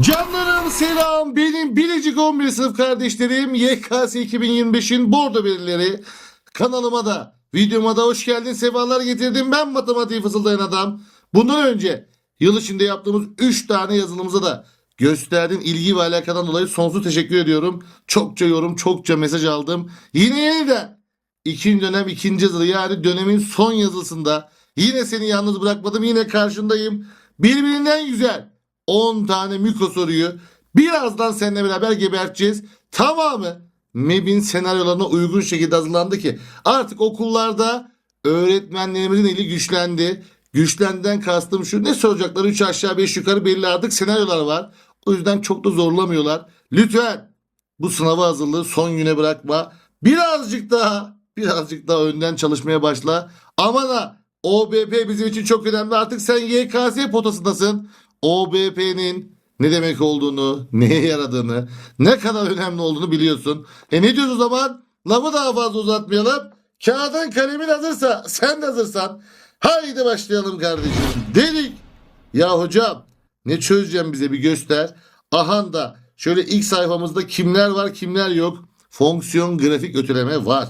Canlarım selam. Benim biricik 11 sınıf kardeşlerim YKS 2025'in bordo birileri kanalıma da videoma da hoş geldin sefalar getirdim ben matematiği fısıldayan adam. Bundan önce yıl içinde yaptığımız 3 tane yazılımıza da gösterdiğin ilgi ve alakadan dolayı sonsuz teşekkür ediyorum. Çokça yorum çokça mesaj aldım. Yine yeniden ikinci dönem ikinci yazılı yani dönemin son yazısında yine seni yalnız bırakmadım yine karşındayım. Birbirinden güzel 10 tane mikro soruyu birazdan seninle beraber geberteceğiz. Tamamı MEB'in senaryolarına uygun şekilde hazırlandı ki artık okullarda öğretmenlerimizin eli güçlendi. Güçlenden kastım şu ne soracakları 3 aşağı 5 yukarı belli artık senaryolar var. O yüzden çok da zorlamıyorlar. Lütfen bu sınava hazırlığı son güne bırakma. Birazcık daha birazcık daha önden çalışmaya başla. Ama da OBP bizim için çok önemli. Artık sen YKS potasındasın. OBP'nin ne demek olduğunu, neye yaradığını, ne kadar önemli olduğunu biliyorsun. E ne diyoruz o zaman? Lafı daha fazla uzatmayalım. Kağıdın kalemin hazırsa, sen de hazırsan. Haydi başlayalım kardeşim. Dedik. Ya hocam ne çözeceğim bize bir göster. Ahan da şöyle ilk sayfamızda kimler var kimler yok. Fonksiyon grafik öteleme var.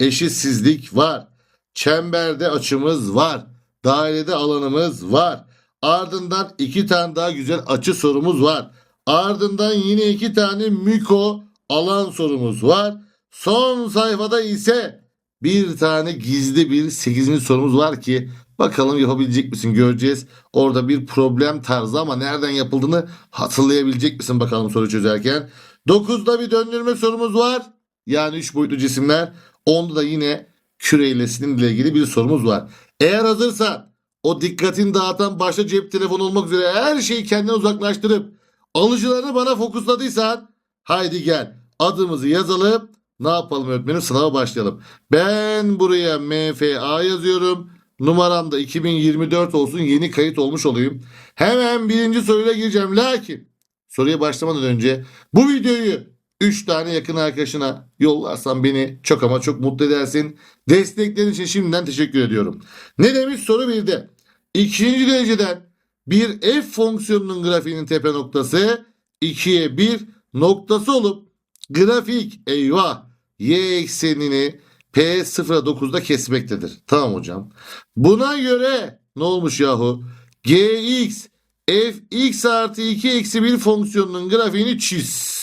Eşitsizlik var. Çemberde açımız var. Dairede alanımız var. Ardından iki tane daha güzel açı sorumuz var. Ardından yine iki tane miko alan sorumuz var. Son sayfada ise bir tane gizli bir 8. sorumuz var ki bakalım yapabilecek misin göreceğiz. Orada bir problem tarzı ama nereden yapıldığını hatırlayabilecek misin bakalım soru çözerken. 9'da bir döndürme sorumuz var. Yani 3 boyutlu cisimler. Onda da yine küreyle sinirle ilgili bir sorumuz var. Eğer hazırsan o dikkatini dağıtan başta cep telefonu olmak üzere her şeyi kendine uzaklaştırıp alıcılarını bana fokusladıysan haydi gel adımızı yazalım ne yapalım öğretmenim sınava başlayalım. Ben buraya MFA yazıyorum. Numaram da 2024 olsun yeni kayıt olmuş olayım. Hemen birinci soruyla gireceğim. Lakin soruya başlamadan önce bu videoyu 3 tane yakın arkadaşına yollarsan beni çok ama çok mutlu edersin. Desteklerin için şimdiden teşekkür ediyorum. Ne demiş soru 1'de? İkinci dereceden bir f fonksiyonunun grafiğinin tepe noktası 2'ye 1 noktası olup grafik eyvah y eksenini p 0'a 9'da kesmektedir. Tamam hocam. Buna göre ne olmuş yahu? gx fx artı 2 eksi 1 fonksiyonunun grafiğini çiz.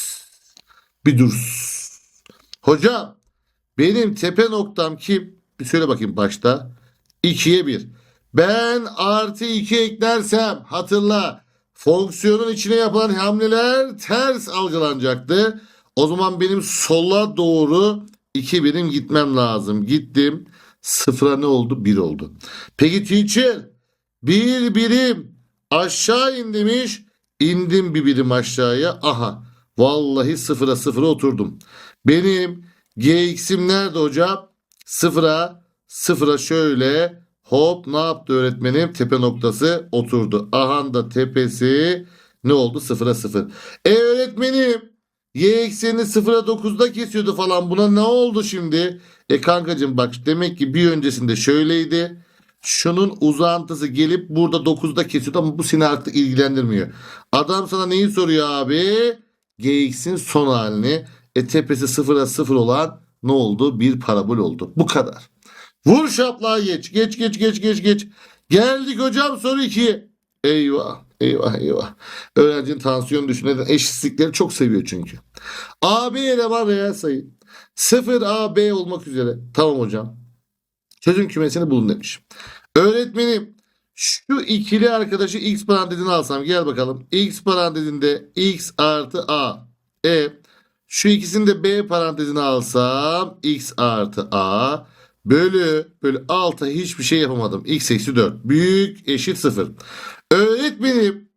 Bir dur. Hocam benim tepe noktam kim? Bir söyle bakayım başta. 2'ye 1. Ben artı 2 eklersem hatırla fonksiyonun içine yapılan hamleler ters algılanacaktı. O zaman benim sola doğru 2 birim gitmem lazım. Gittim. Sıfıra ne oldu? 1 oldu. Peki teacher bir birim aşağı in demiş. İndim bir birim aşağıya. Aha. Vallahi sıfıra sıfıra oturdum. Benim gx'im nerede hocam? Sıfıra sıfıra şöyle hop ne yaptı öğretmenim? Tepe noktası oturdu. Ahan da tepesi ne oldu? Sıfıra sıfır. E öğretmenim y eksenini sıfıra 9'da kesiyordu falan. Buna ne oldu şimdi? E kankacığım bak demek ki bir öncesinde şöyleydi. Şunun uzantısı gelip burada 9'da kesiyordu ama bu seni artık ilgilendirmiyor. Adam sana neyi soruyor abi? Gx'in son halini. E tepesi sıfıra sıfır olan ne oldu? Bir parabol oldu. Bu kadar. Vur şaplığa geç. Geç geç geç geç geç. Geldik hocam soru 2'ye. Eyvah eyvah eyvah. Öğrencinin tansiyonu düşünen eşitsizlikleri çok seviyor çünkü. AB eleman reel sayı. 0 AB olmak üzere. Tamam hocam. Çözüm kümesini bulun demiş. Öğretmenim şu ikili arkadaşı x parantezine alsam gel bakalım. x parantezinde x artı a. E şu ikisini de b parantezine alsam x artı a bölü bölü alta hiçbir şey yapamadım. x eksi 4 büyük eşit 0. Öğretmenim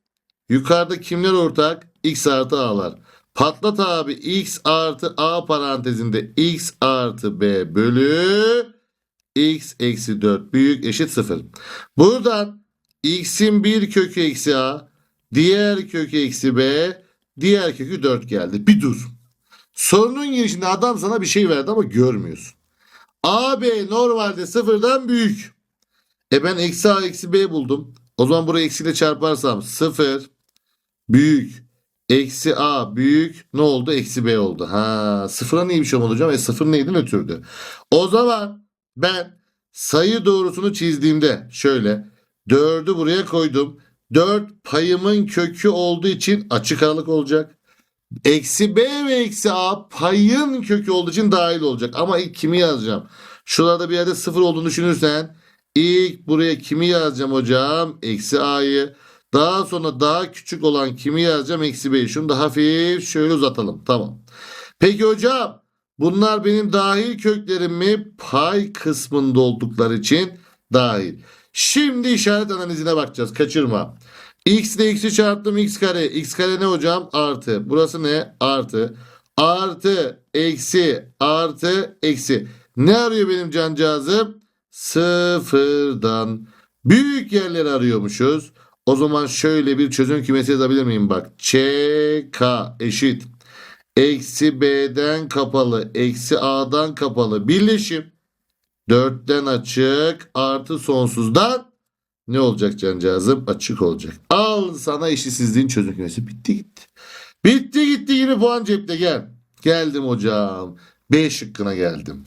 yukarıda kimler ortak? x artı a'lar. Patlat abi x artı a parantezinde x artı b bölü x eksi 4 büyük eşit 0. Buradan x'in bir kökü eksi a, diğer kökü eksi b, diğer kökü 4 geldi. Bir dur. Sorunun girişinde adam sana bir şey verdi ama görmüyorsun. AB normalde sıfırdan büyük. E ben eksi a eksi b buldum. O zaman burayı eksiyle çarparsam 0 büyük Eksi A büyük ne oldu? Eksi B oldu. Ha sıfıra neymiş olmalı hocam? E sıfır neydi nötrdü. O zaman ben sayı doğrusunu çizdiğimde şöyle 4'ü buraya koydum. 4 payımın kökü olduğu için açık aralık olacak. Eksi B ve eksi A payın kökü olduğu için dahil olacak. Ama ilk kimi yazacağım? Şurada bir yerde sıfır olduğunu düşünürsen ilk buraya kimi yazacağım hocam? Eksi A'yı. Daha sonra daha küçük olan kimi yazacağım? Eksi B'yi. Şunu da hafif şöyle uzatalım. Tamam. Peki hocam bunlar benim dahil köklerim mi? Pay kısmında oldukları için dahil. Şimdi işaret analizine bakacağız. Kaçırma. X ile x'i çarptım x kare. X kare ne hocam? Artı. Burası ne? Artı. Artı. Eksi. Artı. Eksi. Ne arıyor benim cancağızım? Sıfırdan. Büyük yerleri arıyormuşuz. O zaman şöyle bir çözüm kümesi yazabilir miyim? Bak. ÇK eşit. Eksi B'den kapalı. Eksi A'dan kapalı. Birleşim. 4'ten açık. Artı sonsuzdan ne olacak cancağızım? Açık olacak. Al sana eşitsizliğin çözüm kümesi. Bitti gitti. Bitti gitti 20 puan cepte gel. Geldim hocam. B şıkkına geldim.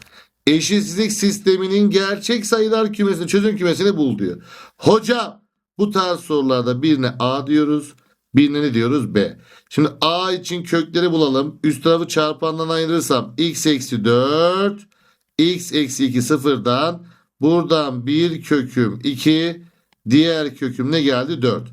Eşitsizlik sisteminin gerçek sayılar kümesini çözüm kümesini bul diyor. Hocam bu tarz sorularda birine A diyoruz. Birine ne diyoruz? B. Şimdi A için kökleri bulalım. Üst tarafı çarpandan ayırırsam x eksi 4 x eksi 2 sıfırdan buradan bir köküm 2 diğer köküm ne geldi 4.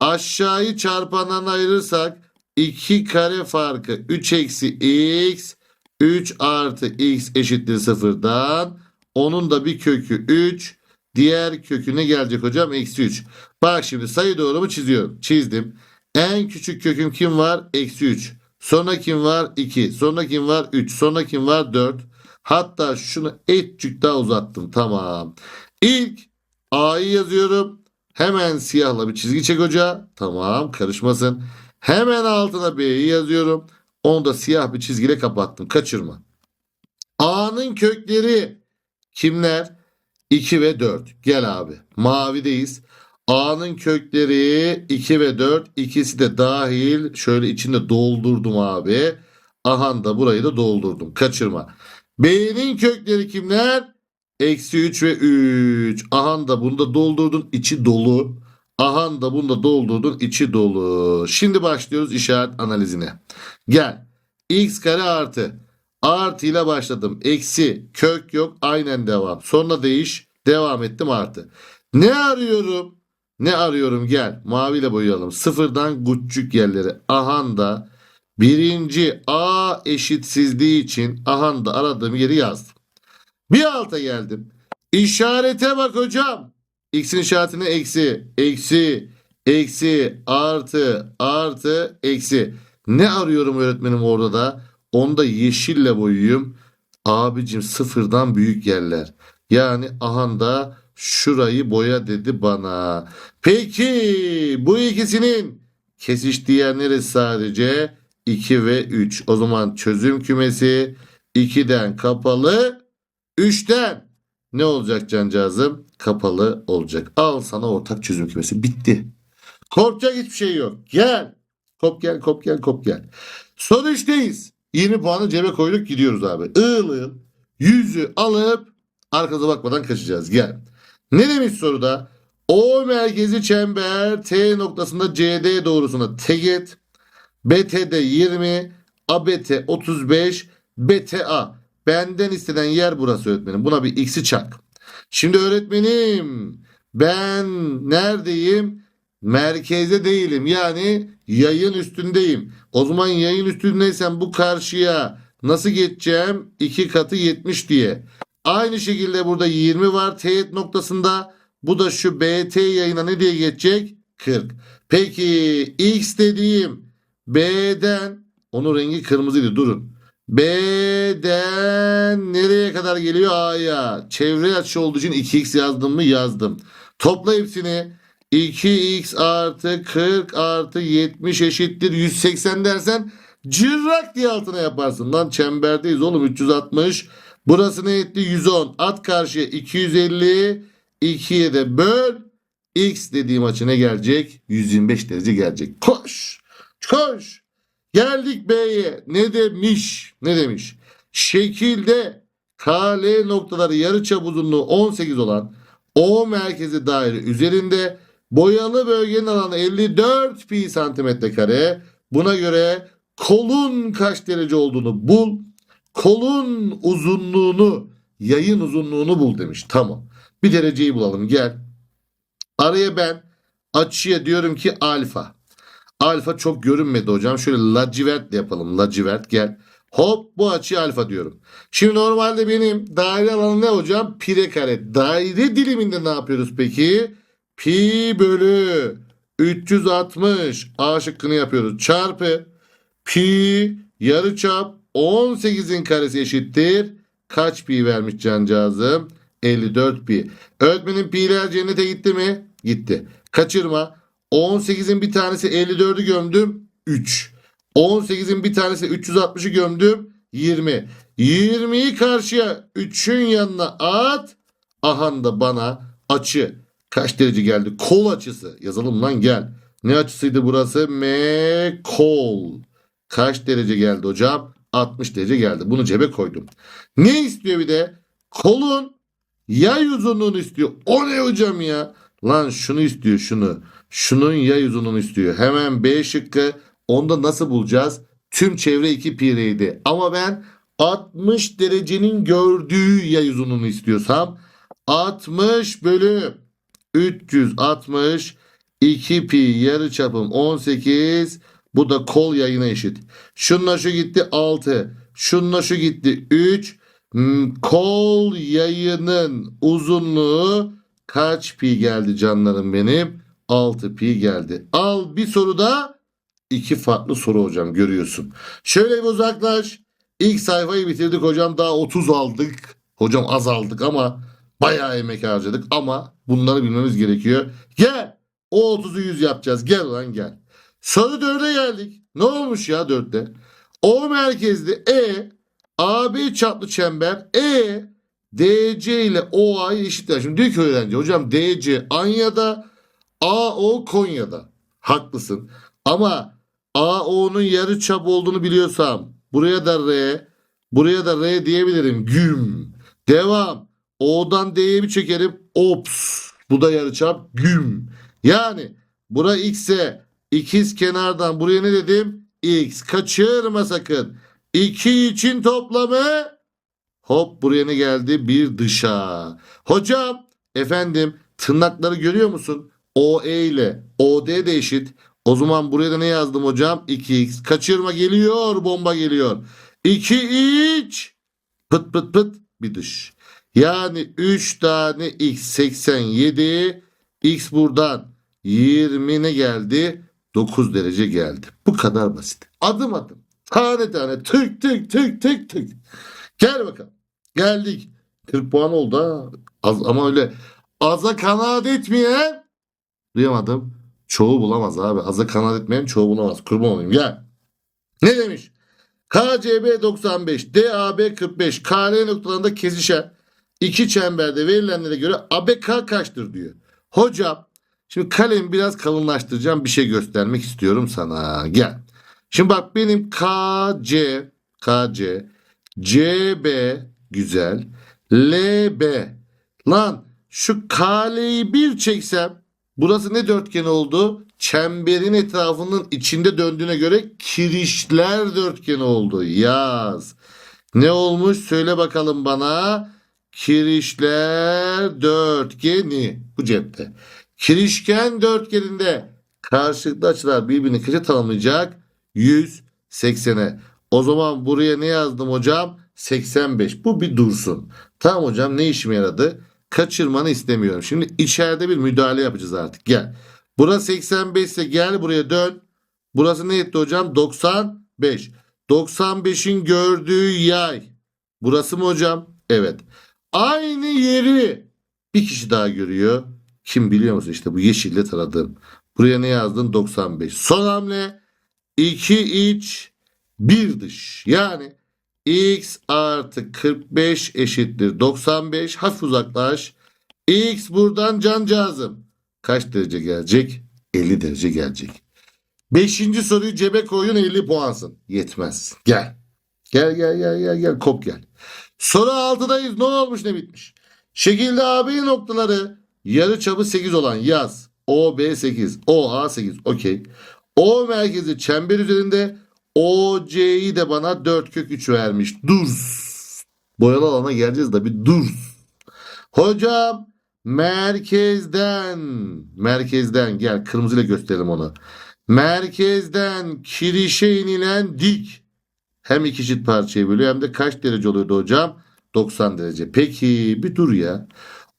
Aşağıyı çarpandan ayırırsak 2 kare farkı 3 eksi x 3 artı x eşittir sıfırdan onun da bir kökü 3 diğer kökü ne gelecek hocam eksi 3. Bak şimdi sayı doğrumu çiziyorum çizdim. En küçük köküm kim var? Eksi 3. Sonra kim var? 2. Sonra kim var? 3. Sonra kim var? 4. Hatta şunu etçük daha uzattım. Tamam. İlk A'yı yazıyorum. Hemen siyahla bir çizgi çek hoca. Tamam karışmasın. Hemen altına B'yi yazıyorum. Onu da siyah bir çizgiyle kapattım. Kaçırma. A'nın kökleri kimler? 2 ve 4. Gel abi. Mavideyiz. A'nın kökleri 2 ve 4 ikisi de dahil. Şöyle içinde doldurdum abi. Ahan da burayı da doldurdum. Kaçırma. B'nin kökleri kimler? Eksi 3 ve 3. Ahan da bunu da doldurdun. içi dolu. Ahan da bunu da doldurdun. içi dolu. Şimdi başlıyoruz işaret analizine. Gel. X kare artı. Artı ile başladım. Eksi. Kök yok. Aynen devam. Sonra değiş. Devam ettim artı. Ne arıyorum? Ne arıyorum gel maviyle boyayalım. Sıfırdan guççuk yerleri. Ahanda birinci A eşitsizliği için ahanda aradığım yeri yazdım. Bir alta geldim. İşarete bak hocam. X'in işaretine eksi, eksi, eksi, artı, artı, eksi. Ne arıyorum öğretmenim orada da? Onu da yeşille boyuyum. Abicim sıfırdan büyük yerler. Yani ahanda şurayı boya dedi bana. Peki bu ikisinin kesiştiği yer neresi sadece? 2 ve 3. O zaman çözüm kümesi 2'den kapalı 3'ten ne olacak cancağızım? Kapalı olacak. Al sana ortak çözüm kümesi. Bitti. Korkacak hiçbir şey yok. Gel. Kop gel kop gel kop gel. Son üçteyiz. 20 puanı cebe koyduk gidiyoruz abi. Iğıl ığıl yüzü alıp arkada bakmadan kaçacağız. Gel. Ne demiş soruda? O merkezi çember T noktasında CD doğrusuna teğet. BT'de 20, ABT 35, BTA. Benden istenen yer burası öğretmenim. Buna bir x'i çak. Şimdi öğretmenim ben neredeyim? Merkezde değilim. Yani yayın üstündeyim. O zaman yayın üstündeysem bu karşıya nasıl geçeceğim? 2 katı 70 diye. Aynı şekilde burada 20 var teğet noktasında. Bu da şu BT yayına ne diye geçecek? 40. Peki X dediğim B'den onun rengi kırmızıydı durun. B'den nereye kadar geliyor A'ya? Çevre açı olduğu için 2x yazdım mı yazdım. Topla hepsini 2x artı 40 artı 70 eşittir 180 dersen cırrak diye altına yaparsın. Lan çemberdeyiz oğlum 360. Burası ne etti? 110. At karşıya 250. 2'ye de böl. X dediğim açı ne gelecek? 125 derece gelecek. Koş. Koş. Geldik B'ye. Ne demiş? Ne demiş? Şekilde KL noktaları yarıçap uzunluğu 18 olan O merkezi daire üzerinde boyalı bölgenin alanı 54 pi santimetre kare. Buna göre kolun kaç derece olduğunu bul. Kolun uzunluğunu, yayın uzunluğunu bul demiş. Tamam. Bir dereceyi bulalım gel. Araya ben açıya diyorum ki alfa. Alfa çok görünmedi hocam. Şöyle lacivert yapalım. Lacivert gel. Hop bu açıya alfa diyorum. Şimdi normalde benim daire alanı ne hocam? Pire kare. Daire diliminde ne yapıyoruz peki? Pi bölü 360 A şıkkını yapıyoruz. Çarpı pi yarıçap 18'in karesi eşittir. Kaç pi vermiş cancağızım? 54 pi. Öğretmenin pi'ler cennete gitti mi? Gitti. Kaçırma. 18'in bir tanesi 54'ü gömdüm. 3. 18'in bir tanesi 360'ı gömdüm. 20. 20'yi karşıya 3'ün yanına at. Ahan da bana açı. Kaç derece geldi? Kol açısı. Yazalım lan gel. Ne açısıydı burası? M kol. Kaç derece geldi hocam? 60 derece geldi. Bunu cebe koydum. Ne istiyor bir de? Kolun yay uzunluğunu istiyor. O ne hocam ya? Lan şunu istiyor şunu. Şunun yay uzunluğunu istiyor. Hemen B şıkkı. Onda nasıl bulacağız? Tüm çevre 2 pireydi. Ama ben 60 derecenin gördüğü yay uzunluğunu istiyorsam 60 bölü 360 2 pi yarı çapım 18 bu da kol yayına eşit. Şunla şu gitti 6. Şunla şu gitti 3. Hmm, Kol yayının uzunluğu kaç pi geldi canlarım benim? 6 pi geldi. Al bir soru da iki farklı soru hocam görüyorsun. Şöyle bir uzaklaş. İlk sayfayı bitirdik hocam daha 30 aldık. Hocam az aldık ama bayağı emek harcadık ama bunları bilmemiz gerekiyor. Gel o 30'u 100 yapacağız. Gel lan gel. Soru 4'e geldik. Ne olmuş ya 4'te? O merkezli E AB çaplı çember E DC ile OA'yı eşitler. Şimdi diyor ki öğrenci hocam DC Anya'da AO Konya'da. Haklısın. Ama AO'nun yarı çap olduğunu biliyorsam buraya da R buraya da R diyebilirim. Güm. Devam. O'dan D'ye bir çekerim. Ops. Bu da yarı çap. Güm. Yani bura X'e ikiz kenardan buraya ne dedim? X. Kaçırma sakın. 2 için toplamı hop buraya ne geldi? Bir dışa. Hocam efendim tırnakları görüyor musun? OE ile OD de eşit. O zaman buraya da ne yazdım hocam? 2x. Kaçırma geliyor. Bomba geliyor. 2 iç. Pıt pıt pıt bir dış. Yani 3 tane x 87. X buradan 20 ne geldi? 9 derece geldi. Bu kadar basit. Adım adım. Tane tane tık tık tık tık tık. Gel bakalım. Geldik. 40 puan oldu ha. Az, ama öyle aza kanaat etmeyen duyamadım. Çoğu bulamaz abi. Aza kanaat etmeyen çoğu bulamaz. Kurban olayım. Gel. Ne demiş? KCB 95, DAB 45, KL noktalarında kesişen iki çemberde verilenlere göre ABK kaçtır diyor. Hocam şimdi kalemi biraz kalınlaştıracağım bir şey göstermek istiyorum sana. Gel. Şimdi bak benim KC, KC, CB güzel, LB. Lan şu KL'yi bir çeksem burası ne dörtgen oldu? Çemberin etrafının içinde döndüğüne göre kirişler dörtgeni oldu. Yaz. Ne olmuş söyle bakalım bana. Kirişler dörtgeni bu cepte. Kirişken dörtgeninde karşılıklı açılar birbirini kaça tamamlayacak? 180'e. O zaman buraya ne yazdım hocam? 85. Bu bir dursun. Tamam hocam ne işime yaradı? Kaçırmanı istemiyorum. Şimdi içeride bir müdahale yapacağız artık. Gel. Burası 85 ise gel buraya dön. Burası ne etti hocam? 95. 95'in gördüğü yay. Burası mı hocam? Evet. Aynı yeri bir kişi daha görüyor. Kim biliyor musun? İşte bu yeşille taradığım. Buraya ne yazdın? 95. Son hamle 2 iç 1 dış. Yani x artı 45 eşittir 95. Hafif uzaklaş. x buradan cancağızım. Kaç derece gelecek? 50 derece gelecek. Beşinci soruyu cebe koydun 50 puansın. Yetmez. Gel. Gel gel gel gel gel kop gel. Soru 6'dayız. Ne olmuş ne bitmiş? Şekilde AB noktaları yarı çapı 8 olan yaz. OB 8, OA 8. Okey. O merkezi çember üzerinde OC'yi de bana 4 kök 3 vermiş. Dur. Boyalı alana geleceğiz de bir dur. Hocam merkezden merkezden gel kırmızıyla gösterelim onu. Merkezden kirişe inilen dik hem iki eşit parçaya bölüyor hem de kaç derece oluyordu hocam? 90 derece. Peki bir dur ya.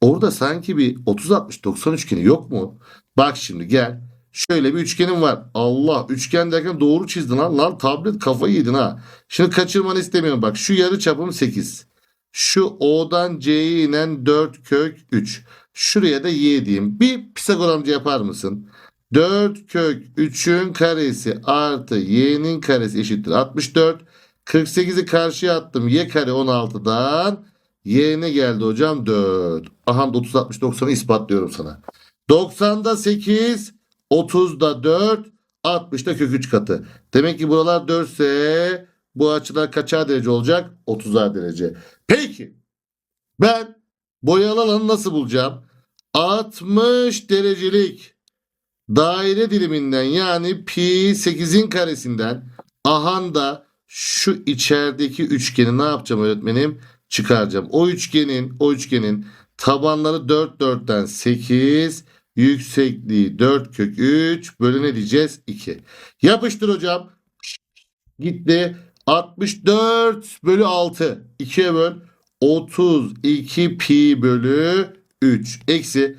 Orada sanki bir 30-60-90 üçgeni yok mu? Bak şimdi gel. Şöyle bir üçgenim var. Allah üçgen derken doğru çizdin lan. Lan tablet kafayı yedin ha. Şimdi kaçırmanı istemiyorum. Bak şu yarı çapım 8. Şu O'dan C'ye inen 4 kök 3. Şuraya da Y diyeyim. Bir Pisagor amca yapar mısın? 4 kök 3'ün karesi artı y'nin karesi eşittir 64. 48'i karşıya attım. Y kare 16'dan y ne geldi hocam? 4. Aha 30 60 90'ı ispatlıyorum sana. 90'da 8, 30'da 4, 60'da kök 3 katı. Demek ki buralar 4 ise bu açılar kaçar derece olacak? 30'ar derece. Peki ben boyalı alanı nasıl bulacağım? 60 derecelik daire diliminden yani pi 8'in karesinden ahanda şu içerideki üçgeni ne yapacağım öğretmenim? Çıkaracağım. O üçgenin o üçgenin tabanları 4 4'ten 8 yüksekliği 4 kök 3 bölü ne diyeceğiz? 2. Yapıştır hocam. Gitti. 64 bölü 6. 2'ye böl. 32 pi bölü 3. Eksi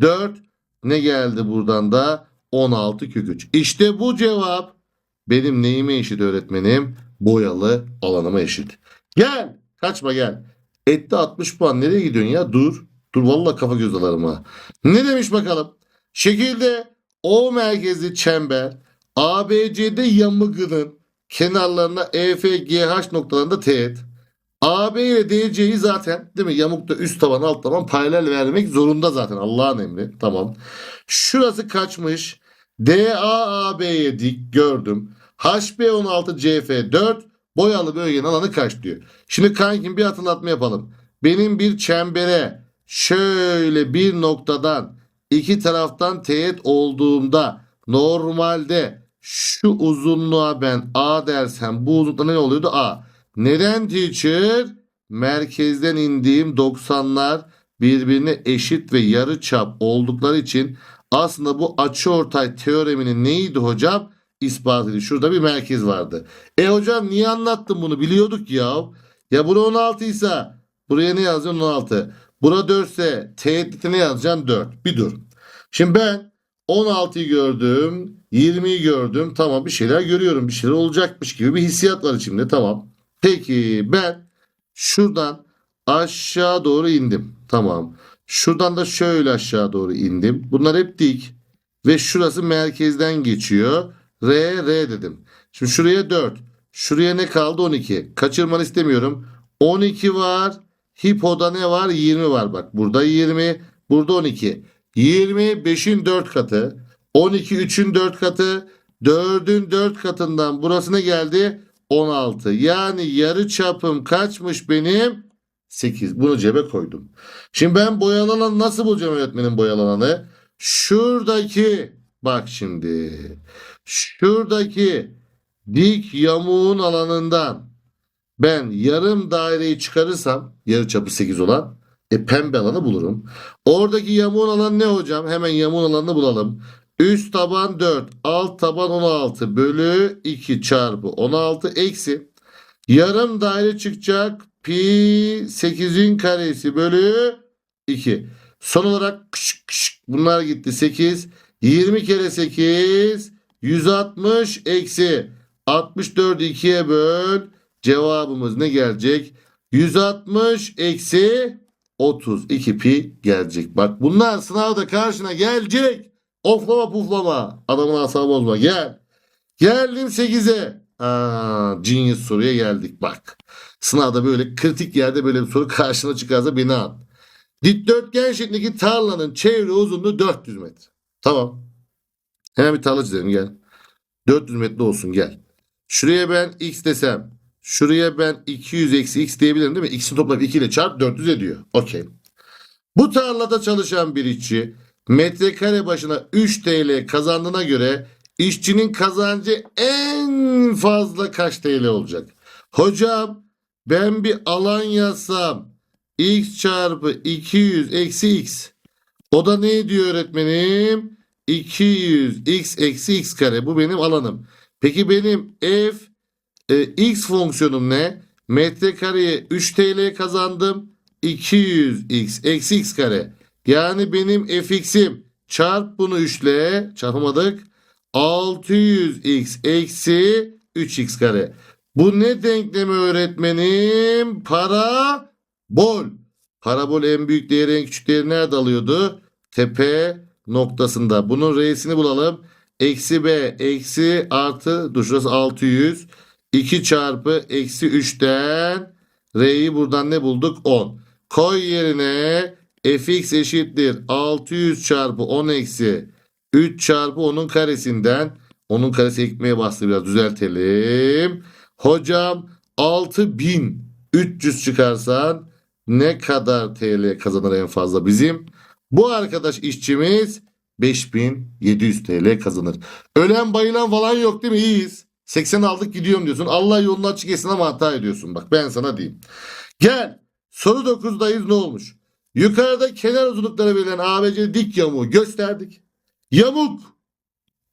4 ne geldi buradan da? 16 kök 3. İşte bu cevap benim neyime eşit öğretmenim? Boyalı alanıma eşit. Gel. Kaçma gel. Etti 60 puan. Nereye gidiyorsun ya? Dur. Dur vallahi kafa göz alarım ha. Ne demiş bakalım? Şekilde O merkezli çember ABC'de yamıgının kenarlarına EFGH noktalarında teğet. AB ile DC'yi zaten değil mi? Yamukta üst taban alt taban paralel vermek zorunda zaten Allah'ın emri. Tamam. Şurası kaçmış. DA AB'ye dik gördüm. HB 16 CF 4 boyalı bölgenin alanı kaç diyor. Şimdi kankim bir hatırlatma yapalım. Benim bir çembere şöyle bir noktadan iki taraftan teğet olduğumda normalde şu uzunluğa ben A dersem bu uzunlukta ne oluyordu? A. Neden teacher? Merkezden indiğim 90'lar birbirine eşit ve yarı çap oldukları için aslında bu açıortay teoreminin neydi hocam? İspatıydı. Şurada bir merkez vardı. E hocam niye anlattın bunu? Biliyorduk ya. Ya bura 16 ise buraya ne yazacaksın 16. Bura 4 ise teğetlite ne yazacaksın 4. Bir dur. Şimdi ben 16'yı gördüm. 20'yi gördüm. Tamam bir şeyler görüyorum. Bir şeyler olacakmış gibi bir hissiyat var içimde. Tamam. Peki ben şuradan aşağı doğru indim. Tamam. Şuradan da şöyle aşağı doğru indim. Bunlar hep dik. Ve şurası merkezden geçiyor. R, R dedim. Şimdi şuraya 4. Şuraya ne kaldı? 12. Kaçırmanı istemiyorum. 12 var. Hipoda ne var? 20 var. Bak burada 20. Burada 12. 20 5'in 4 katı. 12 3'ün 4 katı. 4'ün 4 katından burası ne geldi? 16. Yani yarı çapım kaçmış benim? 8. Bunu cebe koydum. Şimdi ben boyalı alanı nasıl bulacağım öğretmenin boyalı alanı? Şuradaki bak şimdi. Şuradaki dik yamuğun alanından ben yarım daireyi çıkarırsam yarı çapı 8 olan e pembe alanı bulurum. Oradaki yamuğun alanı ne hocam? Hemen yamuğun alanını bulalım. Üst taban 4, alt taban 16 bölü 2 çarpı 16 eksi. Yarım daire çıkacak pi 8'in karesi bölü 2. Son olarak kış, kış, bunlar gitti 8. 20 kere 8 160 eksi 64 2'ye böl. Cevabımız ne gelecek? 160 eksi 32 pi gelecek. Bak bunlar sınavda karşına gelecek. Oflama puflama. Adamın asabı bozma. Gel. Geldim 8'e. Aa, genius soruya geldik bak. Sınavda böyle kritik yerde böyle bir soru karşına çıkarsa beni al. Dikdörtgen şeklindeki tarlanın çevre uzunluğu 400 metre. Tamam. Hemen bir tarla çizelim gel. 400 metre olsun gel. Şuraya ben x desem. Şuraya ben 200 eksi x diyebilirim değil mi? X'in toplamı 2 ile çarp 400 ediyor. Okey. Bu tarlada çalışan bir işçi metrekare başına 3 TL kazandığına göre işçinin kazancı en fazla kaç TL olacak? Hocam ben bir alan yazsam x çarpı 200 eksi x. O da ne ediyor öğretmenim? 200 x eksi x kare. Bu benim alanım. Peki benim f e, x fonksiyonum ne? Metrekareye 3 TL kazandım. 200x eksi x kare. Yani benim fx'im çarp bunu 3 ile çarpamadık. 600x eksi 3x kare. Bu ne denklemi öğretmenim? Para bol. Parabol en büyük değeri en küçük değeri nerede alıyordu? Tepe noktasında. Bunun re'sini bulalım. Eksi b eksi artı dur şurası 600. 2 çarpı eksi 3'ten R'yi buradan ne bulduk? 10. Koy yerine fx eşittir 600 çarpı 10 eksi 3 çarpı 10'un karesinden 10'un karesi ekmeğe bastı biraz düzeltelim. Hocam 6300 çıkarsan ne kadar TL kazanır en fazla bizim? Bu arkadaş işçimiz 5700 TL kazanır. Ölen bayılan falan yok değil mi? İyiyiz. 80 aldık gidiyorum diyorsun. Allah yolunu açık etsin ama hata ediyorsun. Bak ben sana diyeyim. Gel. Soru 9'dayız ne olmuş? Yukarıda kenar uzunlukları verilen ABC dik yamuğu gösterdik. Yamuk.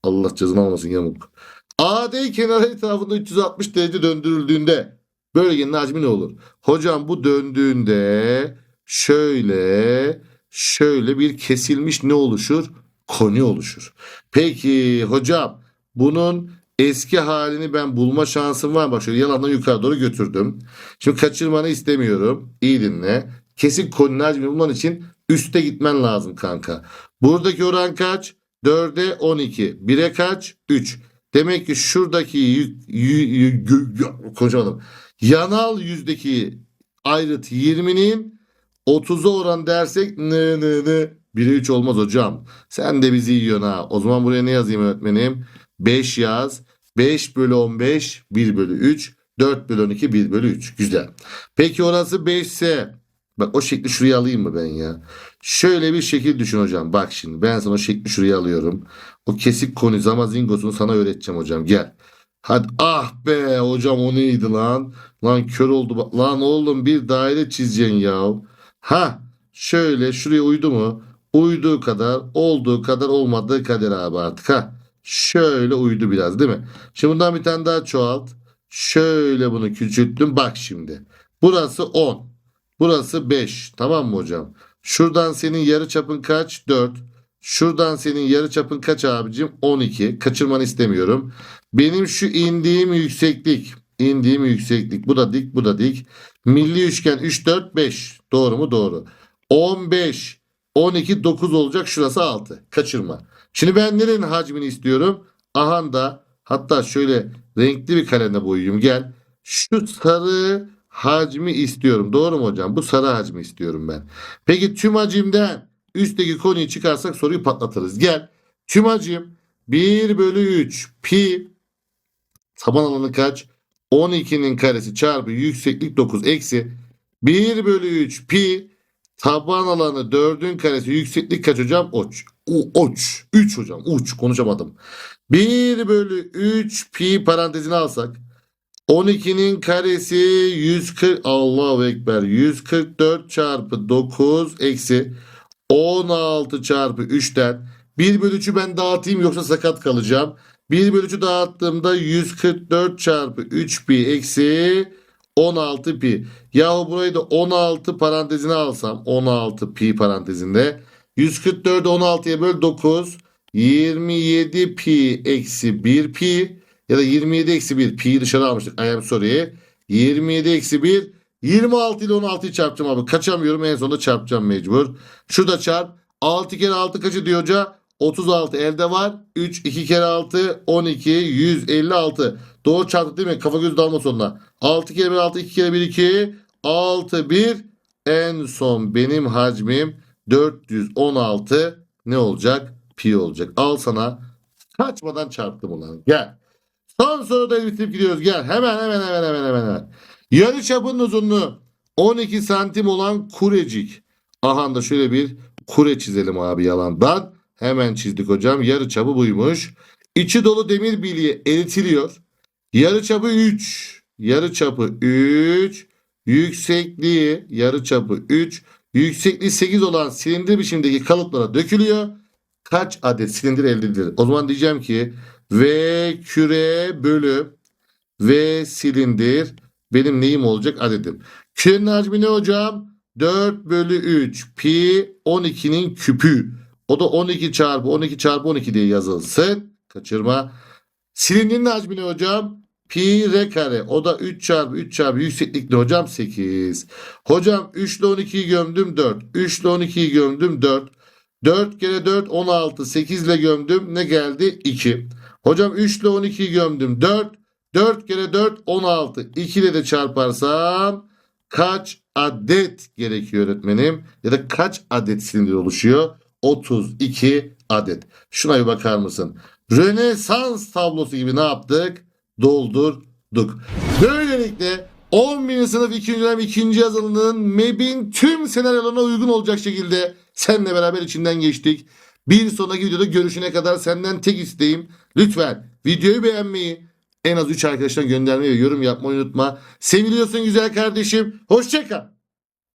Allah cezanı almasın yamuk. AD kenarı etrafında 360 derece döndürüldüğünde bölgenin hacmi ne olur? Hocam bu döndüğünde şöyle şöyle bir kesilmiş ne oluşur? Koni oluşur. Peki hocam bunun eski halini ben bulma şansım var mı? Şöyle yalandan yukarı doğru götürdüm. Şimdi kaçırmanı istemiyorum. İyi dinle. Kesin hacmini bulman için üste gitmen lazım kanka. Buradaki oran kaç? 4'e 12. 1'e kaç? 3. Demek ki şuradaki yük, yü- yü- gö- gö- konuşamadım. Yanal yüzdeki ayrıt 20'nin 30'a oran dersek ne ne ne 1'e 3 olmaz hocam. Sen de bizi yiyorsun ha. O zaman buraya ne yazayım öğretmenim? 5 yaz. 5 bölü 15 1 bölü 3. 4 bölü 12 1 bölü 3. Güzel. Peki orası 5 ise bak o şekli şuraya alayım mı ben ya? Şöyle bir şekil düşün hocam. Bak şimdi ben sana o şekli şuraya alıyorum. O kesik konu zamazingosunu sana öğreteceğim hocam. Gel. Hadi ah be hocam o neydi lan? Lan kör oldu. Lan oğlum bir daire çizeceksin ya. Ha şöyle şuraya uydu mu? Uyduğu kadar olduğu kadar olmadığı kadar abi artık ha. Şöyle uydu biraz değil mi? Şimdi bundan bir tane daha çoğalt. Şöyle bunu küçülttüm. Bak şimdi. Burası 10. Burası 5. Tamam mı hocam? Şuradan senin yarı çapın kaç? 4. Şuradan senin yarı çapın kaç abicim? 12. Kaçırmanı istemiyorum. Benim şu indiğim yükseklik. indiğim yükseklik. Bu da dik, bu da dik. Milli üçgen 3, 4, 5. Doğru mu? Doğru. 15, 12, 9 olacak. Şurası 6. Kaçırma. Şimdi ben nerenin hacmini istiyorum? Ahanda hatta şöyle renkli bir kalemle boyayayım. Gel. Şu sarı hacmi istiyorum. Doğru mu hocam? Bu sarı hacmi istiyorum ben. Peki tüm hacimden üstteki konuyu çıkarsak soruyu patlatırız. Gel. Tüm hacim 1 bölü 3 pi taban alanı kaç? 12'nin karesi çarpı yükseklik 9 eksi 1 bölü 3 pi taban alanı 4'ün karesi yükseklik kaç hocam? Uç. U, uç. 3 hocam. Uç. Konuşamadım. 1 bölü 3 pi parantezine alsak 12'nin karesi 140 Allahu Ekber 144 çarpı 9 eksi 16 çarpı 3'ten 1 bölü 3'ü ben dağıtayım yoksa sakat kalacağım. 1 bölü 3'ü dağıttığımda 144 çarpı 3 pi eksi 16 pi. Yahu burayı da 16 parantezine alsam 16 pi parantezinde 144'ü 16'ya böl 9 27 pi eksi 1 pi ya da 27 eksi 1 pi'yi dışarı almıştık. I am sorry. 27 eksi 1 26 ile 16'yı çarpacağım abi. Kaçamıyorum en sonunda çarpacağım mecbur. Şurada çarp. 6 kere 6 kaçı diyor hoca? 36 elde var. 3 2 kere 6 12 156. Doğru çarptık değil mi? Kafa göz dalma sonuna. 6 kere 1 6 2 kere 1 2 6 1 en son benim hacmim 416 ne olacak? Pi olacak. Al sana Kaçmadan çarptım ulan. Gel. Son soruda bitirip gidiyoruz. Gel. Hemen hemen hemen hemen hemen. Yarı çapının uzunluğu 12 santim olan kurecik. Aha da şöyle bir kure çizelim abi yalandan. Hemen çizdik hocam. Yarı çapı buymuş. İçi dolu demir bilye eritiliyor. Yarı çapı 3. Yarı çapı 3. Yüksekliği yarı çapı 3. Yüksekliği 8 olan silindir biçimdeki kalıplara dökülüyor. Kaç adet silindir elde edilir? O zaman diyeceğim ki V küre bölü V silindir benim neyim olacak adedim. Kürenin hacmi ne hocam? 4 bölü 3 pi 12'nin küpü. O da 12 çarpı 12 çarpı 12 diye yazılsın. Kaçırma. Silindirin hacmi ne hocam? Pi r kare. O da 3 çarpı 3 çarpı yükseklik ne hocam? 8. Hocam 3 ile 12'yi gömdüm 4. 3 ile 12'yi gömdüm 4. 4 kere 4 16. 8 ile gömdüm ne geldi? 2. Hocam 3 ile 12'yi gömdüm 4. 4 kere 4 16. 2 ile de çarparsam kaç adet gerekiyor öğretmenim? Ya da kaç adet silindir oluşuyor? 32 adet. Şuna bir bakar mısın? Rönesans tablosu gibi ne yaptık? Doldurduk. Böylelikle 11. sınıf 2. dönem 2. yazılının MEB'in tüm senaryolarına uygun olacak şekilde seninle beraber içinden geçtik. Bir sonraki videoda görüşene kadar senden tek isteğim lütfen videoyu beğenmeyi, en az 3 arkadaşına göndermeyi ve yorum yapmayı unutma. Seviliyorsun güzel kardeşim. Hoşçakal.